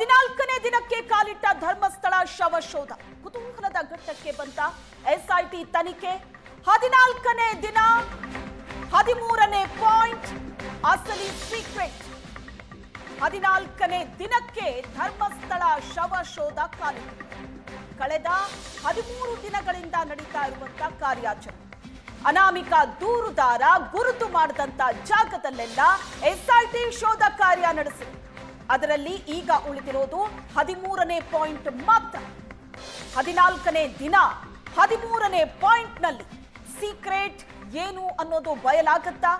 ಹದಿನಾಲ್ಕನೇ ದಿನಕ್ಕೆ ಕಾಲಿಟ್ಟ ಧರ್ಮಸ್ಥಳ ಶವ ಶೋಧ ಕುತೂಹಲದ ಘಟ್ಟಕ್ಕೆ ಬಂತ ಎಸ್ಐಟಿ ತನಿಖೆ. ಹದಿನಾಲ್ಕನೇ ದಿನ, ಹದಿಮೂರನೇ ಪಾಯಿಂಟ್, ಅಸಲಿ ಸೀಕ್ರೆಟ್ ಹದಿನಾಲ್ಕನೇ ದಿನಕ್ಕೆ ಧರ್ಮಸ್ಥಳ ಶವ ಶೋಧ ಕಾಲಿಟ್ಟಿದೆ ಕಳೆದ ಹದಿಮೂರು ದಿನಗಳಿಂದ ನಡೀತಾ ಇರುವಂತಹ ಕಾರ್ಯಾಚರಣೆ. ಅನಾಮಿಕ ದೂರುದಾರ ಗುರುತು ಮಾಡಿದಂತ ಜಾಗದಲ್ಲೆಲ್ಲ ಎಸ್ಐಟಿ ಶೋಧ ಕಾರ್ಯ ನಡೆಸಿದೆ. ಅದರಲ್ಲಿ ಈಗ ಉಳಿದಿರೋದು ಹದಿಮೂರನೇ ಪಾಯಿಂಟ್ ಮಾತ್ರ. ಹದಿನಾಲ್ಕನೇ ದಿನ ಹದಿಮೂರನೇ ಪಾಯಿಂಟ್ನಲ್ಲಿ ಸೀಕ್ರೆಟ್ ಏನು ಅನ್ನೋದು ಬಯಲಾಗತ್ತಾ?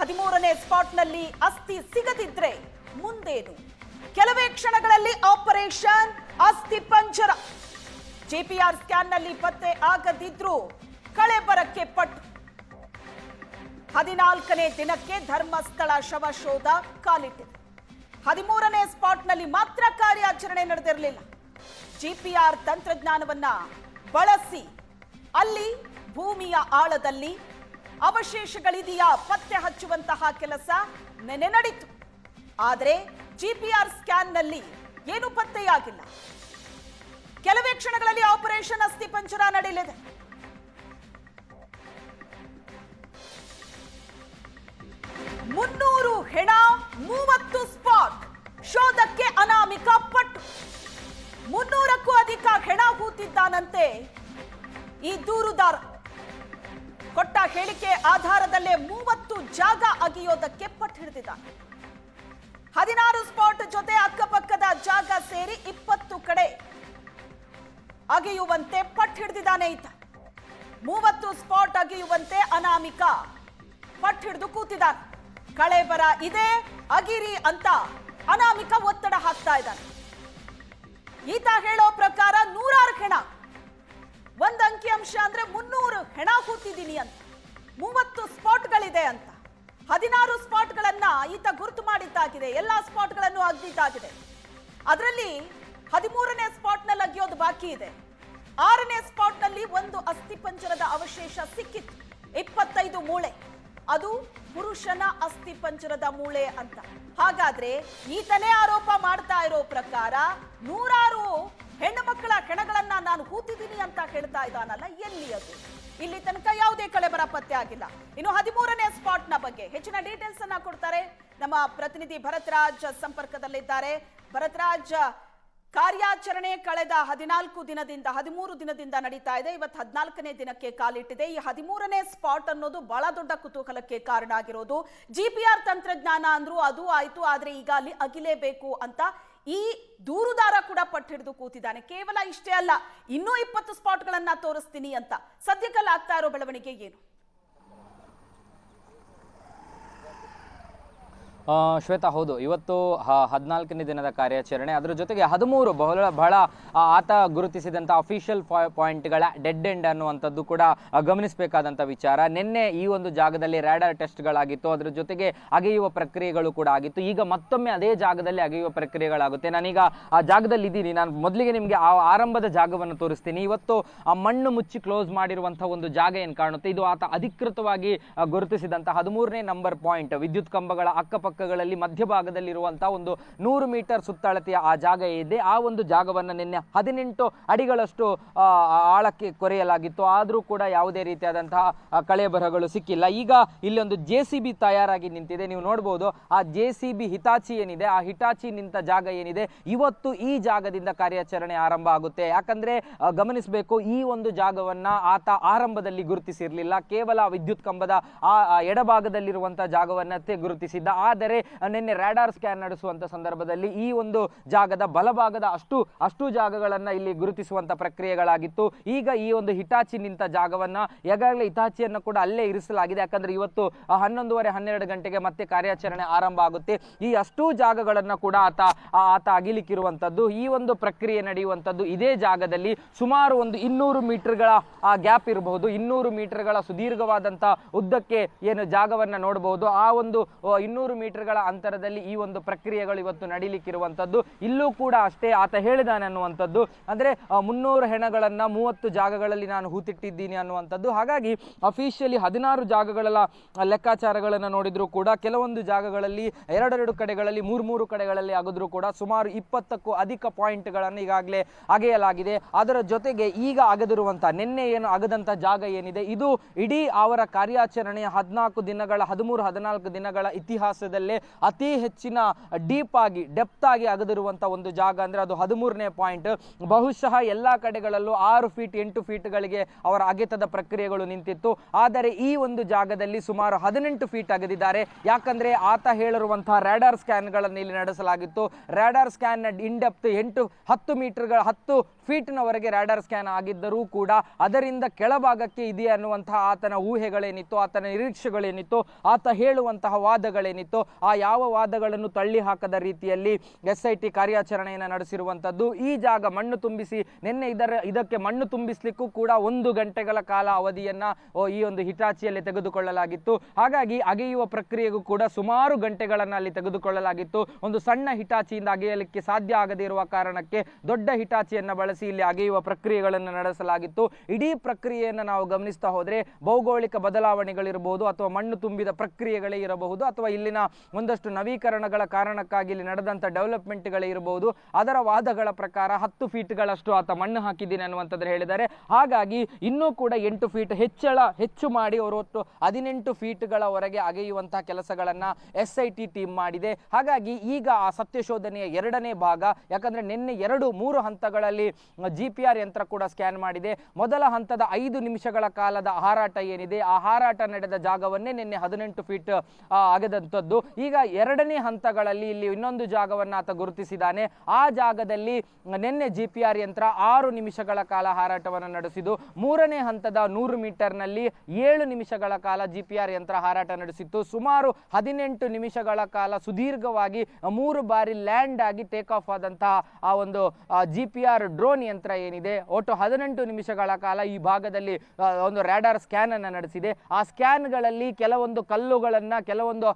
ಹದಿಮೂರನೇ ಸ್ಪಾಟ್ನಲ್ಲಿ ಅಸ್ಥಿ ಸಿಗದಿದ್ರೆ ಮುಂದೇನು? ಕೆಲವೇ ಕ್ಷಣಗಳಲ್ಲಿ ಆಪರೇಷನ್ ಅಸ್ಥಿ ಪಂಜರ. ಜೆಪಿಆರ್ ಸ್ಕ್ಯಾನ್ನಲ್ಲಿ ಪತ್ತೆ ಆಗದಿದ್ರು ಕಳೆಬರಕ್ಕೆ ಪಟ್ಟು. ಹದಿನಾಲ್ಕನೇ ದಿನಕ್ಕೆ ಧರ್ಮಸ್ಥಳ ಶವ ಶೋಧ ಕಾಲಿಟ್ಟಿದೆ. ಹದಿಮೂರನೇ ಸ್ಪಾಟ್ನಲ್ಲಿ ಮಾತ್ರ ಕಾರ್ಯಾಚರಣೆ ನಡೆದಿರಲಿಲ್ಲ. ಜಿಪಿಆರ್ ತಂತ್ರಜ್ಞಾನವನ್ನ ಬಳಸಿ ಅಲ್ಲಿ ಭೂಮಿಯ ಆಳದಲ್ಲಿ ಅವಶೇಷಗಳಿದೆಯಾ ಪತ್ತೆ ಹಚ್ಚುವಂತಹ ಕೆಲಸ ನೆನೆ ನಡೀತು. ಆದರೆ ಜಿಪಿಆರ್ ಸ್ಕ್ಯಾನ್ನಲ್ಲಿ ಏನು ಪತ್ತೆಯಾಗಿಲ್ಲ. ಕೆಲವೇ ಕ್ಷಣಗಳಲ್ಲಿ ಆಪರೇಷನ್ ಅಸ್ಥಿ ಪಂಚರ ನಡೆಯಲಿದೆ ಮುನ್ನೂರು ಹೆಣ ಮೂವತ್ತು ಸ್ಪಾಟ್. ಶೋಧಕ್ಕೆ ಅನಾಮಿಕ ಪಟ್ಟು ಮುನ್ನೂರಕ್ಕೂ ಅಧಿಕ ಹೆಣ ಹೂತಿದ್ದಾನಂತೆ ಈ ದೂರುದಾರ. ಕೊಟ್ಟ ಹೇಳಿಕೆ ಆಧಾರದಲ್ಲೇ ಮೂವತ್ತು ಜಾಗ ಅಗಿಯೋದಕ್ಕೆ ಪಟ್ಟು ಹಿಡಿದಿದ್ದಾನೆ. ಹದಿನಾರು ಸ್ಪಾಟ್ ಜೊತೆ ಅಕ್ಕಪಕ್ಕದ ಜಾಗ ಸೇರಿ ಇಪ್ಪತ್ತು ಕಡೆ ಅಗೆಯುವಂತೆ ಪಟ್ಟು ಹಿಡಿದಿದ್ದಾನೆ ಈತ. ಮೂವತ್ತು ಸ್ಪಾಟ್ ಅಗೆಯುವಂತೆ ಅನಾಮಿಕ ಪಟ್ಟು ಹಿಡಿದು ಕೂತಿದ್ದಾನೆ. ಕಳೆ ಬರ ಇದೆ, ಅಗಿರಿ ಅಂತ ಅನಾಮಿಕ ಒತ್ತಡ ಹಾಕ್ತಾ ಇದ್ದಾನೆ. ಈತ ಹೇಳೋ ಪ್ರಕಾರ ನೂರಾರು ಹೆಣ, ಒಂದ್ ಅಂಕಿಅಂಶ ಅಂದ್ರೆ ಮುನ್ನೂರು ಹೆಣ ಕೂತಿದ್ದೀನಿ ಅಂತ, ಮೂವತ್ತು ಸ್ಪಾಟ್ಗಳಿದೆ ಅಂತ. ಹದಿನಾರು ಸ್ಪಾಟ್ಗಳನ್ನ ಈತ ಗುರುತು ಮಾಡಿದ್ದಾಗಿದೆ, ಎಲ್ಲಾ ಸ್ಪಾಟ್ಗಳನ್ನು ಅಗ್ದಿದ್ದಾಗಿದೆ. ಅದರಲ್ಲಿ ಹದಿಮೂರನೇ ಸ್ಪಾಟ್ನಲ್ಲಿ ಅಗಿಯೋದು ಬಾಕಿ ಇದೆ. ಆರನೇ ಸ್ಪಾಟ್ನಲ್ಲಿ ಒಂದು ಅಸ್ಥಿಪಂಜರದ ಅವಶೇಷ ಸಿಕ್ಕಿತ್ತು, ಇಪ್ಪತ್ತೈದು ಮೂಳೆ. ಅದು ಪುರುಷನ ಅಸ್ಥಿಪಂಜರದ ಮೂಳೆ ಅಂತ. ಹಾಗಾದ್ರೆ ಈತನೇ ಆರೋಪ ಮಾಡ್ತಾ ಇರೋ ಪ್ರಕಾರ ನೂರಾರು ಹೆಣ್ಣು ಮಕ್ಕಳ ಕೆಣಗಳನ್ನ ನಾನು ಕೂತಿದ್ದೀನಿ ಅಂತ ಹೇಳ್ತಾ ಇದ್ದಾನಲ್ಲ, ಎಲ್ಲಿ ಅದು? ಇಲ್ಲಿ ತನಕ ಯಾವುದೇ ಕಳೆಬರ ಪತ್ತೆ ಆಗಿಲ್ಲ. ಇನ್ನು ಹದಿಮೂರನೇ ಸ್ಪಾಟ್ನ ಬಗ್ಗೆ ಹೆಚ್ಚಿನ ಡೀಟೇಲ್ಸ್ ಅನ್ನ ಕೊಡ್ತಾರೆ. ನಮ್ಮ ಪ್ರತಿನಿಧಿ ಭರತ್ರಾಜ್ ಸಂಪರ್ಕದಲ್ಲಿದ್ದಾರೆ. ಭರತ್ರಾಜ್ ಕಾರ್ಯಾಚರಣೆ ಕಳೆದ ಹದಿನಾಲ್ಕು ದಿನದಿಂದ, ಹದಿಮೂರು ದಿನದಿಂದ ನಡೀತಾ ಇದೆ. ಇವತ್ತು ಹದಿನಾಲ್ಕನೇ ದಿನಕ್ಕೆ ಕಾಲಿಟ್ಟಿದೆ. ಈ ಹದಿಮೂರನೇ ಸ್ಪಾಟ್ ಅನ್ನೋದು ಬಹಳ ದೊಡ್ಡ ಕುತೂಹಲಕ್ಕೆ ಕಾರಣ ಆಗಿರೋದು. ಜಿಪಿಆರ್ ತಂತ್ರಜ್ಞಾನ ಅಂದ್ರು ಅದು ಆಯ್ತು, ಆದ್ರೆ ಈಗ ಅಲ್ಲಿ ಅಗಿಲೇಬೇಕು ಅಂತ ಈ ದೂರುದಾರ ಕೂಡ ಪಟ್ಟು ಹಿಡಿದು ಕೂತಿದ್ದಾನೆ. ಕೇವಲ ಇಷ್ಟೇ ಅಲ್ಲ, ಇನ್ನೂ ಇಪ್ಪತ್ತು ಸ್ಪಾಟ್ಗಳನ್ನ ತೋರಿಸ್ತೀನಿ ಅಂತ. ಸದ್ಯಕ್ಕಲ್ಲಿ ಆಗ್ತಾ ಇರೋ ಬೆಳವಣಿಗೆ ಏನು? ಶ್ವೇತಾ, ಹೌದು. ಇವತ್ತು ಹದಿನಾಲ್ಕನೇ ದಿನದ ಕಾರ್ಯಾಚರಣೆ. ಅದರ ಜೊತೆಗೆ ಹದಿಮೂರು ಬಹಳ ಬಹಳ ಆತ ಗುರುತಿಸಿದಂಥ ಅಫಿಷಿಯಲ್ ಪಾಯಿಂಟ್ಗಳ ಡೆಡ್ ಎಂಡ್ ಅನ್ನುವಂಥದ್ದು ಕೂಡ ಗಮನಿಸಬೇಕಾದಂಥ ವಿಚಾರ. ನಿನ್ನೆ ಈ ಒಂದು ಜಾಗದಲ್ಲಿ ರ್ಯಾಡರ್ ಟೆಸ್ಟ್ಗಳಾಗಿತ್ತು ಅದರ ಜೊತೆಗೆ ಅಗೆಯುವ ಪ್ರಕ್ರಿಯೆಗಳು ಕೂಡ ಆಗಿತ್ತು. ಈಗ ಮತ್ತೊಮ್ಮೆ ಅದೇ ಜಾಗದಲ್ಲಿ ಅಗೆಯುವ ಪ್ರಕ್ರಿಯೆಗಳಾಗುತ್ತೆ. ನಾನೀಗ ಆ ಜಾಗದಲ್ಲಿ ಇದ್ದೀನಿ ನಾನು ಮೊದಲಿಗೆ ನಿಮಗೆ ಆ ಆರಂಭದ ಜಾಗವನ್ನು ತೋರಿಸ್ತೀನಿ. ಇವತ್ತು, ಆ, ಮಣ್ಣು ಮುಚ್ಚಿ ಕ್ಲೋಸ್ ಮಾಡಿರುವಂಥ ಒಂದು ಜಾಗ ಏನು ಕಾಣುತ್ತೆ? ಇದು ಆತ ಅಧಿಕೃತವಾಗಿ ಗುರುತಿಸಿದಂಥ ಹದಿಮೂರನೇ ನಂಬರ್ ಪಾಯಿಂಟ್ ವಿದ್ಯುತ್ ಕಂಬಗಳ ಅಕ್ಕಪಕ್ಕಗಳಲ್ಲಿ ಮಧ್ಯಭಾಗದಲ್ಲಿರುವಂತಹ ಒಂದು ನೂರು ಮೀಟರ್ ಸುತ್ತಳತೆಯ ಆ ಜಾಗ ಇದೆ. ಆ ಒಂದು ಜಾಗವನ್ನು ನಿನ್ನೆ ಹದಿನೆಂಟು ಅಡಿಗಳಷ್ಟು ಆ, ಆಳಕ್ಕೆ ಕೊರೆಯಲಾಗಿತ್ತು. ಆದರೂ ಕೂಡ ಯಾವುದೇ ರೀತಿಯಾದಂತಹ ಕಳೆ ಬರಹಗಳು ಸಿಕ್ಕಿಲ್ಲ. ಈಗ ಇಲ್ಲಿ ಒಂದು ಜೆ ಸಿ ಬಿ ತಯಾರಾಗಿ ನಿಂತಿದೆ. ನೀವು ನೋಡ್ಬೋದು ಆ ಜೆ ಸಿ ಬಿ ಹಿತಾಚಿ ಏನಿದೆ ಆ ಹಿಟಾಚಿ ನಿಂತ ಜಾಗ ಏನಿದೆ ಇವತ್ತು ಈ ಜಾಗದಿಂದ ಕಾರ್ಯಾಚರಣೆ ಆರಂಭ ಆಗುತ್ತೆ. ಯಾಕಂದ್ರೆ ಆ, ಗಮನಿಸಬೇಕು ಈ ಒಂದು ಜಾಗವನ್ನ ಆತ ಆರಂಭದಲ್ಲಿ ಗುರುತಿಸಿರಲಿಲ್ಲ. ಕೇವಲ ವಿದ್ಯುತ್ ಕಂಬದ ಆ ಆ ಎಡಭಾಗದಲ್ಲಿರುವಂತಹ ಜಾಗವನ್ನತ್ತೆ ಗುರುತಿಸಿದ್ದ. ಆದರೆ ನಿನ್ನೆ ರ್ಯಾಡಾರ್ ಸ್ಕ್ಯಾನ್ ನಡೆಸುವಂತ ಸಂದರ್ಭದಲ್ಲಿ ಈ ಒಂದು ಜಾಗದ ಬಲಭಾಗದ ಅಷ್ಟು ಅಷ್ಟು ಜಾಗಗಳನ್ನ ಇಲ್ಲಿ ಗುರುತಿಸುವಂತ ಪ್ರಕ್ರಿಯೆಗಳಾಗಿತ್ತು. ಈಗ ಈ ಒಂದು ಹಿಟಾಚಿ ನಿಂತ ಜಾಗವನ್ನ ಈಗಾಗಲೇ ಹಿಟಾಚಿಯನ್ನು ಕೂಡ ಅಲ್ಲೇ ಇರಿಸಲಾಗಿದೆ. ಯಾಕಂದ್ರೆ ಇವತ್ತು ಹನ್ನೊಂದುವರೆ, ಹನ್ನೆರಡು ಗಂಟೆಗೆ ಮತ್ತೆ ಕಾರ್ಯಾಚರಣೆ ಆರಂಭ ಆಗುತ್ತೆ. ಈ ಅಷ್ಟು ಜಾಗಗಳನ್ನ ಕೂಡ ಆತ ಆತ ಅಗಿಲಿಕ್ಕಿರುವಂತದ್ದು. ಈ ಒಂದು ಪ್ರಕ್ರಿಯೆ ನಡೆಯುವಂತದ್ದು ಇದೇ ಜಾಗದಲ್ಲಿ ಸುಮಾರು ಒಂದು ಇನ್ನೂರು ಮೀಟರ್ಗಳ, ಆ, ಗ್ಯಾಪ್ ಇರಬಹುದು. ಇನ್ನೂರು ಮೀಟರ್ಗಳ ಸುದೀರ್ಘವಾದಂತ ಉದ್ದಕ್ಕೆ ಏನು ಜಾಗವನ್ನ ನೋಡಬಹುದು. ಆ ಒಂದು ಇನ್ನೂರು ಮೀಟರ್ ಮೀಟರ್ಗಳ ಅಂತರದಲ್ಲಿ ಈ ಒಂದು ಪ್ರಕ್ರಿಯೆಗಳು ಇವತ್ತು ನಡೀಲಿಕ್ಕಿರುವಂಥದ್ದು. ಇಲ್ಲೂ ಕೂಡ ಅಷ್ಟೇ ಆತ ಹೇಳಿದಾನೆ ಅನ್ನುವಂಥದ್ದು. ಅಂದ್ರೆ ಮುನ್ನೂರು ಹೆಣಗಳನ್ನು ಮೂವತ್ತು ಜಾಗಗಳಲ್ಲಿ ನಾನು ಹೂತಿಟ್ಟಿದ್ದೀನಿ ಅನ್ನುವಂಥದ್ದು. ಹಾಗಾಗಿ ಅಫಿಷಿಯಲಿ ಹದಿನಾರು ಜಾಗಗಳ ಲೆಕ್ಕಾಚಾರಗಳನ್ನು ನೋಡಿದರೂ ಕೂಡ ಕೆಲವೊಂದು ಜಾಗಗಳಲ್ಲಿ, ಎರಡೆರಡು ಕಡೆಗಳಲ್ಲಿ ಮೂರು ಮೂರು ಕಡೆಗಳಲ್ಲಿ ಆಗಿದ್ರೂ ಕೂಡ ಸುಮಾರು ಇಪ್ಪತ್ತಕ್ಕೂ ಅಧಿಕ ಪಾಯಿಂಟ್ಗಳನ್ನು ಈಗಾಗಲೇ ಅಗೆಯಲಾಗಿದೆ. ಅದರ ಜೊತೆಗೆ ಈಗ ಅಗದಿರುವಂಥ, ನಿನ್ನೆ ಏನು ಅಗದಂಥ ಜಾಗ ಏನಿದೆ, ಇದು ಇಡೀ ಅವರ ಕಾರ್ಯಾಚರಣೆಯ ಹದಿನಾಲ್ಕು ದಿನಗಳ, ಹದಿಮೂರು, ಹದಿನಾಲ್ಕು ದಿನಗಳ ಇತಿಹಾಸದಲ್ಲೇ ಅತಿ ಹೆಚ್ಚಿನ ಡೀಪ್ ಆಗಿ ಡೆಪ್ತ್ ಆಗಿ ಅಗದಿರುವಂಥ ಒಂದು ಜಾಗ ಅಂದ್ರೆ ಅದು ಹದಿಮೂರನೇ ಪಾಯಿಂಟ್ ಬಹುಶಃ ಎಲ್ಲಾ ಕಡೆಗಳಲ್ಲೂ ಆರು ಫೀಟ್ ಎಂಟು ಫೀಟ್ಗಳಿಗೆ ಅವರ ಅಗೆತದ ಪ್ರಕ್ರಿಯೆಗಳು ನಿಂತಿತ್ತು. ಆದರೆ ಈ ಒಂದು ಜಾಗದಲ್ಲಿ ಸುಮಾರು ಹದಿನೆಂಟು ಫೀಟ್ ಅಗದಿದ್ದಾರೆ. ಯಾಕಂದ್ರೆ ಆತ ಹೇಳಿರುವಂತಹ ರ್ಯಾಡಾರ್ ಸ್ಕ್ಯಾನ್ಗಳನ್ನು ಇಲ್ಲಿ ನಡೆಸಲಾಗಿತ್ತು. ರ್ಯಾಡಾರ್ ಸ್ಕ್ಯಾನ್ ಇನ್ ಡೆಪ್ತ್ ಎಂಟು, ಹತ್ತು ಮೀಟರ್ಗಳ ಹತ್ತು ಫೀಟ್ನವರೆಗೆ ರ್ಯಾಡಾರ್ ಸ್ಕ್ಯಾನ್ ಆಗಿದ್ದರೂ ಕೂಡ ಅದರಿಂದ ಕೆಳಭಾಗಕ್ಕೆ ಇದೆ ಅನ್ನುವಂತಹ ಆತನ ಊಹೆಗಳೇನಿತ್ತು, ಆತನ ನಿರೀಕ್ಷೆಗಳೇನಿತ್ತು, ಆತ ಹೇಳುವಂತಹ ವಾದಗಳೇನಿತ್ತು. ಆ ಯಾವ ವಾದಗಳನ್ನು ತಳ್ಳಿ ಹಾಕದ ರೀತಿಯಲ್ಲಿ ಎಸ್ ಐ ಟಿ ಕಾರ್ಯಾಚರಣೆಯನ್ನು ನಡೆಸಿರುವಂಥದ್ದು ಈ ಜಾಗ ಮಣ್ಣು ತುಂಬಿಸಿ, ನಿನ್ನೆ ಇದರ, ಇದಕ್ಕೆ ಮಣ್ಣು ತುಂಬಿಸ್ಲಿಕ್ಕೂ ಕೂಡ ಒಂದು ಗಂಟೆಗಳ ಕಾಲ ಅವಧಿಯನ್ನ ಈ ಒಂದು ಹಿಟಾಚಿಯಲ್ಲಿ ತೆಗೆದುಕೊಳ್ಳಲಾಗಿತ್ತು. ಹಾಗಾಗಿ ಅಗೆಯುವ ಪ್ರಕ್ರಿಯೆಗೂ ಕೂಡ ಸುಮಾರು ಗಂಟೆಗಳನ್ನು ಅಲ್ಲಿ ತೆಗೆದುಕೊಳ್ಳಲಾಗಿತ್ತು. ಒಂದು ಸಣ್ಣ ಹಿಟಾಚಿಯಿಂದ ಅಗೆಯಲಿಕ್ಕೆ ಸಾಧ್ಯ ಆಗದೇ ಇರುವ ಕಾರಣಕ್ಕೆ ದೊಡ್ಡ ಹಿಟಾಚಿಯನ್ನು ಬಳಸಿ ಇಲ್ಲಿ ಅಗೆಯುವ ಪ್ರಕ್ರಿಯೆಗಳನ್ನು ನಡೆಸಲಾಗಿತ್ತು. ಇಡೀ ಪ್ರಕ್ರಿಯೆಯನ್ನು ನಾವು ಗಮನಿಸ್ತಾ ಹೋದರೆ ಭೌಗೋಳಿಕ ಬದಲಾವಣೆಗಳಿರಬಹುದು ಅಥವಾ ಮಣ್ಣು ತುಂಬಿದ ಪ್ರಕ್ರಿಯೆಗಳೇ ಇರಬಹುದು ಅಥವಾ ಇಲ್ಲಿನ ಒಂದಷ್ಟು ನವೀಕರಣಗಳ ಕಾರಣಕ್ಕಾಗಿ ಇಲ್ಲಿ ನಡೆದಂಥ ಡೆವಲಪ್ಮೆಂಟ್ಗಳೇ ಇರಬಹುದು ಅದರ ವಾದಗಳ ಪ್ರಕಾರ ಹತ್ತು ಫೀಟ್ಗಳಷ್ಟು ಆತ ಮಣ್ಣು ಹಾಕಿದ್ದೀನಿ ಅನ್ನುವಂಥದ್ದು ಹೇಳಿದ್ದಾರೆ. ಹಾಗಾಗಿ ಇನ್ನೂ ಕೂಡ ಎಂಟು ಫೀಟ್ ಹೆಚ್ಚಳ ಹೆಚ್ಚು ಮಾಡಿ ಅವರು ಒಟ್ಟು ಹದಿನೆಂಟು ಫೀಟ್ಗಳವರೆಗೆ ಅಗೆಯುವಂತಹ ಕೆಲಸಗಳನ್ನ ಎಸ್ ಐ ಟಿ ಟೀಮ್ ಮಾಡಿದೆ. ಹಾಗಾಗಿ ಈಗ ಆ ಸತ್ಯಶೋಧನೆಯ ಎರಡನೇ ಭಾಗ, ಯಾಕಂದ್ರೆ ನಿನ್ನೆ ಎರಡು ಮೂರು ಹಂತಗಳಲ್ಲಿ ಜಿ ಪಿ ಆರ್ ಯಂತ್ರ ಕೂಡ ಸ್ಕ್ಯಾನ್ ಮಾಡಿದೆ. ಮೊದಲ ಹಂತದ ಐದು ನಿಮಿಷಗಳ ಕಾಲದ ಹಾರಾಟ ಏನಿದೆ, ಆ ಹಾರಾಟ ನಡೆದ ಜಾಗವನ್ನೇ ನಿನ್ನೆ ಹದಿನೆಂಟು ಫೀಟ್ ಅಗೆದಂಥದ್ದು. ಈಗ ಎರಡನೇ ಹಂತಗಳಲ್ಲಿ ಇಲ್ಲಿ ಇನ್ನೊಂದು ಜಾಗವನ್ನು ಆತ ಗುರುತಿಸಿದ್ದಾನೆ. ಆ ಜಾಗದಲ್ಲಿ ನಿನ್ನೆ ಜಿ ಪಿ ಆರ್ ಯಂತ್ರ ಆರು ನಿಮಿಷಗಳ ಕಾಲ ಹಾರಾಟವನ್ನು ನಡೆಸಿದ್ದು. ಮೂರನೇ ಹಂತದ ನೂರು ಮೀಟರ್ನಲ್ಲಿ ಏಳು ನಿಮಿಷಗಳ ಕಾಲ ಜಿ ಪಿ ಆರ್ ಯಂತ್ರ ಹಾರಾಟ ನಡೆಸಿತ್ತು. ಸುಮಾರು ಹದಿನೆಂಟು ನಿಮಿಷಗಳ ಕಾಲ ಸುದೀರ್ಘವಾಗಿ ಮೂರು ಬಾರಿ ಲ್ಯಾಂಡ್ ಆಗಿ ಟೇಕ್ ಆಫ್ ಆದಂತಹ ಆ ಒಂದು ಜಿ ಪಿ ಆರ್ ಡ್ರೋನ್ ಯಂತ್ರ ಏನಿದೆ, ಒಟ್ಟು ಹದಿನೆಂಟು ನಿಮಿಷಗಳ ಕಾಲ ಈ ಭಾಗದಲ್ಲಿ ಒಂದು ರ್ಯಾಡಾರ್ ಸ್ಕ್ಯಾನ್ ಅನ್ನು ನಡೆಸಿದೆ. ಆ ಸ್ಕ್ಯಾನ್ಗಳಲ್ಲಿ ಕೆಲವೊಂದು ಕಲ್ಲುಗಳನ್ನ, ಕೆಲವೊಂದು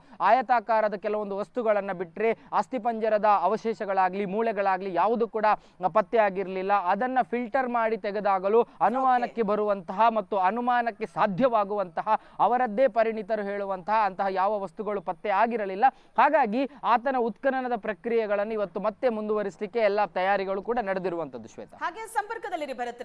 ಆಯತಾಕಾರದ ಕೆಲವೊಂದು ವಸ್ತುಗಳನ್ನು ಬಿಟ್ಟರೆ ಅಸ್ಥಿಪಂಜರದ ಅವಶೇಷಗಳಾಗಲಿ, ಮೂಳೆಗಳಾಗಲಿ ಯಾವುದು ಕೂಡ ಪತ್ತೆ ಆಗಿರಲಿಲ್ಲ. ಅದನ್ನು ಫಿಲ್ಟರ್ ಮಾಡಿ ತೆಗೆದಾಗಲು ಅನುಮಾನಕ್ಕೆ ಬರುವಂತಹ ಮತ್ತು ಅನುಮಾನಕ್ಕೆ ಸಾಧ್ಯವಾಗುವಂತಹ ಅವರದ್ದೇ ಪರಿಣಿತರು ಹೇಳುವಂತಹ ಅಂತಹ ಯಾವ ವಸ್ತುಗಳು ಪತ್ತೆ ಆಗಿರಲಿಲ್ಲ. ಹಾಗಾಗಿ ಆತನ ಉತ್ಖನನದ ಪ್ರಕ್ರಿಯೆಗಳನ್ನು ಇವತ್ತು ಮತ್ತೆ ಮುಂದುವರಿಸಲಿಕ್ಕೆ ಎಲ್ಲ ತಯಾರಿಗಳು ಕೂಡ ನಡೆದಿರುವಂತದ್ದು ಶ್ವೇತ. ಹಾಗೆ ಸಂಪರ್ಕದಲ್ಲಿರಿ ಭರತ್